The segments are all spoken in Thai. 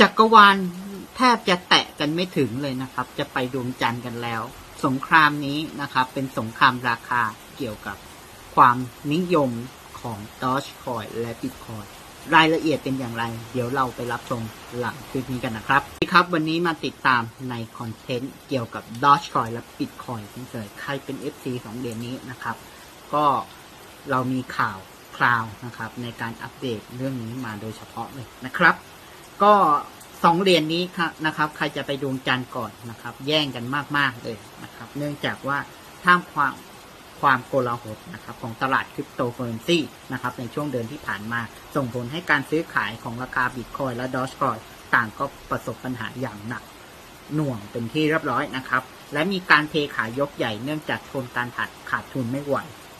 จักรวาลแทบจะแตะกันไม่ถึงเลยนะครับ จะไปดวงจันทร์กันแล้ว สงครามนี้นะครับ เป็นสงครามราคาเกี่ยวกับความนิยมของ Dogecoin และ Bitcoin รายละเอียดเป็นอย่างไร เดี๋ยวเราไปรับชมหลังคลิปนี้กันนะครับครับ วันนี้มาติดตามในคอนเทนต์เกี่ยวกับ Dogecoin และ Bitcoin เช่นเคยใครเป็น FC ของเหรียญนี้นะครับ ก็เรามีข่าวคราวนะครับ ในการอัปเดตเรื่องนี้มาโดยเฉพาะเลยนะครับ ก็สองเหรียญนี้ครับนะครับ ใครจะไปดวงจันทร์ก่อนนะครับ แย่งกันมากๆเลยนะครับ เนื่องจากว่าท่ามความความโกลาหลนะครับของตลาดคริปโตเคอเรนซีนะครับในช่วงเดือนที่ผ่านมา ส่งผลให้การซื้อขายของราคาบิตคอยและดอชคอยต่างก็ประสบปัญหาอย่างหนักหน่วงเป็นที่เรียบร้อยนะครับ และมีการเทขายยกใหญ่เนื่องจากทนการขาดขาดทุนไม่ไหว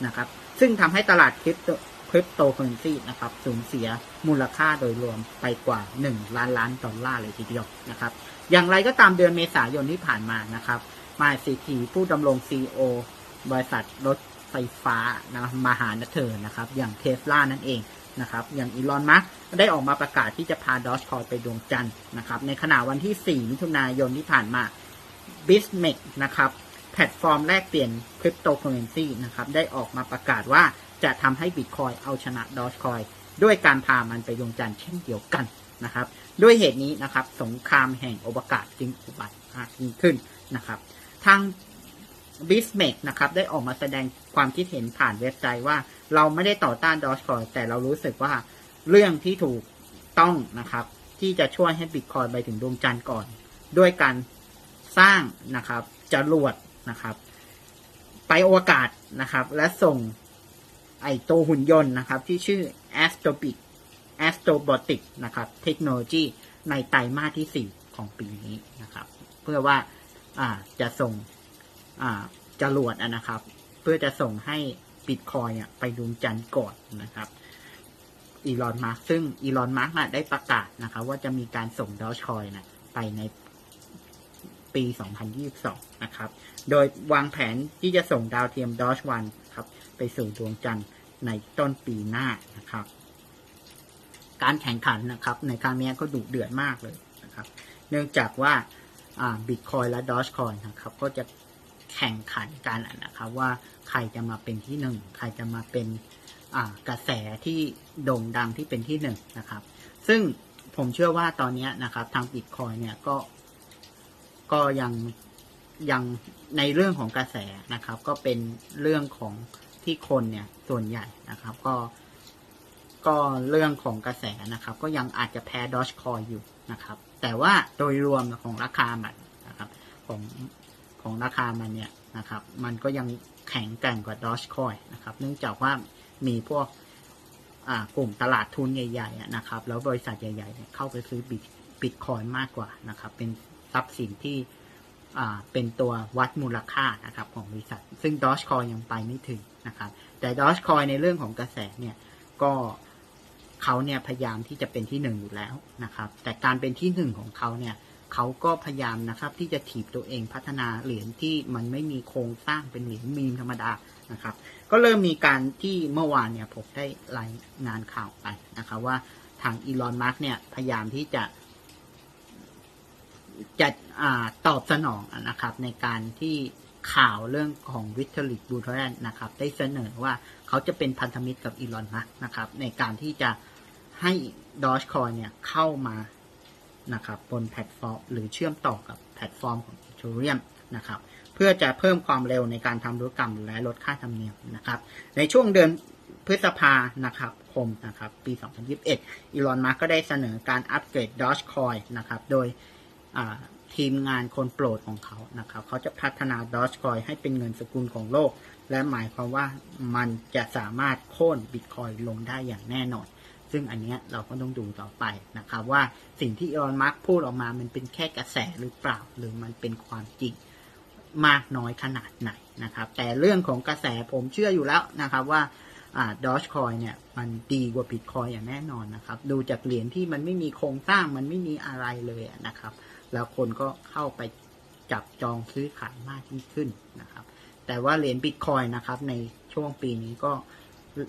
นะครับ ซึ่งทำให้ตลาดคริปโต คริปโตเคอเรนซีนะครับสูญเสียมูลค่าโดยรวมไปกว่า 1 ล้านล้านดอลลาร์เลยทีเดียวนะครับอย่างไรก็ตามเดือนเมษายนที่ผ่านมานะครับมาซีทีผู้ดำรงซีโอบริษัทรถไฟฟ้านะมหาเธอนะครับอย่างเทสลานั่นเองนะครับอย่างอีลอนมัสได้ออกมาประกาศที่จะพาดอชคอยไปดวงจันทร์นะครับในขณะวันที่ 4 มิถุนายนที่ผ่านมา b i s m a c นะครับแพลตฟอร์มแลกเปลี่ยนคริปโตเคอเรนซีนะครับได้ออกมาประกาศว่า จะทำให้บิตคอยเอาชนะดอ g คอยด้วยการพามันไปดวงจันทร์เช่นเดียวกันนะครับ ด้วยเหตุนี้นะครับ สงครามแห่งอวกาศจึงอุบัติยิ่งขึ้นนะครับ ทาง b i s m a c นะครับได้ออกมาแสดงความคิดเห็นผ่านเว็บไซต์ว่า เราไม่ได้ต่อต้านดอ g คอยแต่เรารู้สึกว่าเรื่องที่ถูกต้องนะครับ ที่จะช่วยให้บิตคอยไปถึงดวงจันทร์ก่อน ด้วยการสร้างนะครับจรวดนะครับ ไปอวกาศนะครับ และส่ง ไอตัวหุ่นยนต์นะครับ ที่ชื่อ Astrobic Astrobotic นะครับ เทคโนโลยีในไตรมาสที่ 4 ของปีนี้นะครับ เพื่อว่าาจะส่งจรวดนะครับ เพื่อจะส่งให้บิตคอยอะไปดวงจันทร์ก่อนนะครับอีลอนมาร์ซึ่งอีลอนมาร์กได้ประกาศนะครับ ว่าจะมีการส่งดอชคอยนะไปใน ปี 2022 นะครับ โดยวางแผนที่จะส่งดาวเทียมดอชวันครับไปสู่ดวงจันทร์ในต้นปีหน้านะครับ การแข่งขันนะครับ ในครั้งนี้ก็ดุเดือดมากเลยนะครับ เนื่องจากว่าบิตคอยและดอชคอยนะครับ ก็จะแข่งขันกันนะครับว่าใครจะมาเป็นที่หนึ่งใครจะมาเป็นกระแสที่โด่งดังที่เป็นที่หนึ่งนะครับ ซึ่งผมเชื่อว่าตอนนี้นะครับทางบิตคอยเนี่ยก็ ก็ยังยังในเรื่องของกระแสนะครับ ก็เป็นเรื่องของที่คนเนี่ยส่วนใหญ่นะครับ ก็ ก็เรื่องของกระแสนะครับ ก็ยังอาจจะแพ้ดอชคอยอยู่นะครับ แต่ว่าโดยรวมของราคามันนะครับของของราคามันเนี่ยนะครับ มันก็ยังแข็งแกร่งกว่าดอชคอยนะครับ เนื่องจากว่ามีพวกกลุ่มตลาดทุนใหญ่ๆนะครับ แล้วบริษัทใหญ่ๆ เข้าไปซื้อบิตบิตคอยมากกว่านะครับ เป็น ทรัพย์สินที่เป็นตัววัดมูลค่านะครับของบริษัท ซึ่ง Dogecoin ยังไปไม่ถึงนะครับแต่ Dogecoin ในเรื่องของกระแสเนี่ยก็เขาเนี่ยพยายามที่จะเป็นที่หนึ่งอยู่แล้วนะครับแต่การเป็นที่หนึ่งของเขาเนี่ยเขาก็พยายามนะครับที่จะถีบตัวเองพัฒนาเหรียญที่มันไม่มีโครงสร้างเป็นเหรียญมีมธรรมดานะครับ ก็เริ่มมีการที่เมื่อวานเนี่ยผมได้รายงานข่าวไปนะครับว่าทางอีลอนมาร์กเนี่ยพยายามที่จะ จะอตอบสนองนะครับ ในการที่ข่าวเรื่องของวิทลิกบูทแรนนะครับ ได้เสนอว่าเขาจะเป็นพันธมิตรกับอีลอนมัสนะครับ ในการที่จะให้ดอชคอยเนี่ยเข้ามานะครับบนแพลตฟอร์ม หรือเชื่อมต่อกับแพลตฟอร์มของอีเทเรียมนะครับเพื่อจะเพิ่มความเร็วในการทำธุรกรรมและลดค่าธรรมเนียมนะครับ ในช่วงเดือนพฤษภานะครับคมนะครับ ปี 2021 อีลอน มัสก็ได้เสนอการอัปเกรดดอชคอยนะครับ โดย ทีมงานคนโปรดของเขานะครับ เขาจะพัฒนาดอชคอยให้เป็นเงินสกุลของโลก และหมายความว่ามันจะสามารถโค่นบิตคอยลงได้อย่างแน่นอน ซึ่งอันนี้เราก็ต้องดูต่อไปนะครับ ว่าสิ่งที่ออนมัสพูดออกมา มันเป็นแค่กระแสหรือเปล่า หรือมันเป็นความจริงมากน้อยขนาดไหนนะครับ แต่เรื่องของกระแสผมเชื่ออยู่แล้วนะครับว่าดอชคอยเนี่ยมันดีกว่าบิตคอยอย่างแน่นอนนะครับ ดูจากเหรียญที่มันไม่มีโครงสร้างมันไม่มีอะไรเลยนะครับ แล้วคนก็เข้าไปจับจองซื้อขายมากยิ่งขึ้นนะครับ แต่ว่าเหรียญบิตคอยนะครับในช่วงปีนี้ก็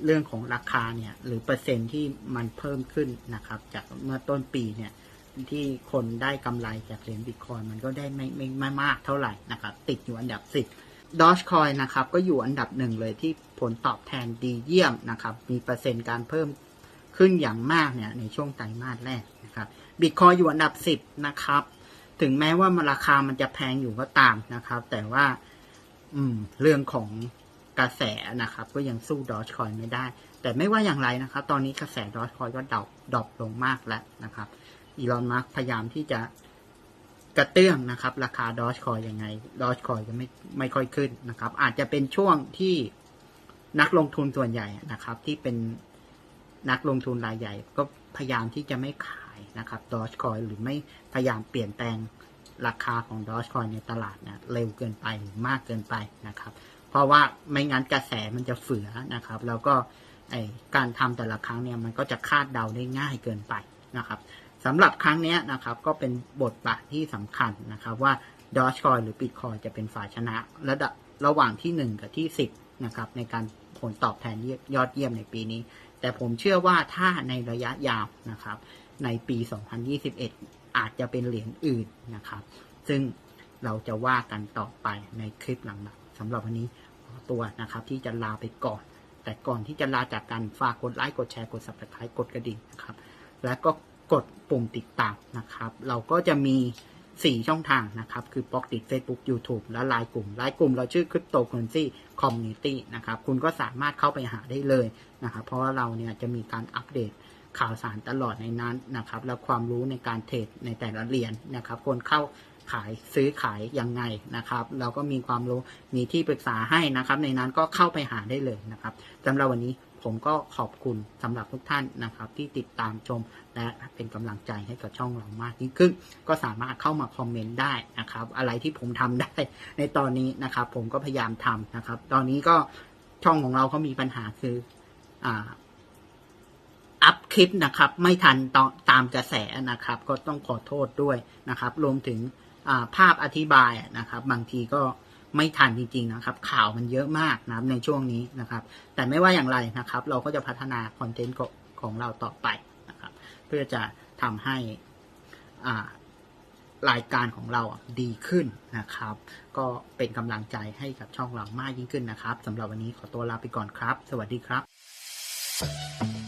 เรื่องของราคาเนี่ยหรือเปอร์เซ็นที่มันเพิ่มขึ้นนะครับ จากเมื่อต้นปีเนี่ยที่คนได้กำไรจากเหรียญบิตคอยมันก็ได้ไม่ไม่ไม่มากเท่าไหร่นะครับ ติดอยู่อันดับสิบดอ g คอยนะครับก็อยู่อันดับหนึ่งเลยที่ผลตอบแทนดีเยี่ยมนะครับ มีเปอร์เซ็นต์การเพิ่มขึ้นอย่างมากเนี่ยในช่วงไตรมาสแรกนะครับบิตคอยอยู่อันดับสิบนะครับ ถึงแม้ว่ามราคามันจะแพงอยู่ก็ตามนะครับ แต่ว่า อืม เรื่องของกระแสนะครับ ก็ยังสู้ดอ g คอยไม่ได้ แต่ไม่ว่าอย่างไรนะครับ ตอนนี้กระแสดอ g คอยก็ดรอปดรอปลงมากแล้วนะครับอีลอนมัสพยายามที่จะกระเตื้องนะครับ ราคาดอ g คอยยังไงดอ g คอยก็ไม่ไม่ค่อยขึ้นนะครับ อาจจะเป็นช่วงที่นักลงทุนส่วนใหญ่นะครับ ที่เป็นนักลงทุนรายใหญ่ ก็พยายามที่จะไม่ขาย นะครับดอ g คอยหรือไม่พยายามเปลี่ยนแปลงราคาของดอ g คอยในตลาดนะเร็วเกินไปหรือมากเกินไปนะครับ เพราะว่าไม่งั้นกระแสมันจะเฝือนะครับ แล้วก็ไอการทำแต่ละครั้งเนี่ยมันก็จะคาดเดาได้ง่ายเกินไปนะครับสำหรับครั้งนี้นะครับก็เป็นบทบาทที่สำคัญนะครับว่าดอ g คอยหรือ Bitcoin จะเป็นฝ่ายชนะระดับระหว่างที่ 1 กับที่ 10นะครับในการผลตอบแทนยอดเยี่ยมในปีนี้ แต่ผมเชื่อว่าถ้าในระยะยาวนะครับ ในปี 2021 อาจจะเป็นเหรียญอื่นนะครับ ซึ่งเราจะว่ากันต่อไปในคลิปหลังๆสำหรับวันนี้ตัวนะครับที่จะลาไปก่อน แต่ก่อนที่จะลาจากกันฝากกดไลค์กดแชร์กด subscribe กดกระดิ่งนะครับ และก็กดปุ่มติดตามนะครับ เราก็จะมี 4 ช่องทางนะครับ คือ p o อกติด Facebook YouTube และไลน์กลุ่มไลน์กลุ่มเราชื่อ Cryptocurrency Community นะครับ คุณก็สามารถเข้าไปหาได้เลยนะครับ เพราะว่าเราเนี่ยจะมีการอัปเดต ข่าวสารตลอดในนั้นนะครับ แล้วความรู้ในการเทรดในแต่ละเหรียญนะครับคนเข้าขายซื้อขายยังไงนะครับ เราก็มีความรู้มีที่ปรึกษาให้นะครับ ในนั้นก็เข้าไปหาได้เลยนะครับสำหรับวันนี้ผมก็ขอบคุณสำหรับทุกท่านนะครับ ที่ติดตามชมและเป็นกำลังใจให้กับช่องเรามากยิ่งขึ้น ก็สามารถเข้ามาคอมเมนต์ได้นะครับ อะไรที่ผมทำได้ในตอนนี้นะครับ ผมก็พยายามทำนะครับ ตอนนี้ก็ช่องของเราเขามีปัญหาคืออ่า ลิปนะครับ ไม่ทันตตามกระแสนะครับ ก็ต้องขอโทษด้วยนะครับ รวมถึงาภาพอธิบายนะครับ บางทีก็ไม่ทันจริงๆนะครับ ข่าวมันเยอะมากนะครับในช่วงนี้นะครับ แต่ไม่ว่าอย่างไรนะครับ เราก็จะพัฒนาคอนเทนต์ของเราต่อไปนะครับ เพื่อจะทำให้รายการของเราดีขึ้นนะครับ ก็เป็นกำลังใจให้กับช่องเรามากยิ่งขึ้นนะครับสำหรับวันนี้ขอตัวลาไปก่อนครับ สวัสดีครับ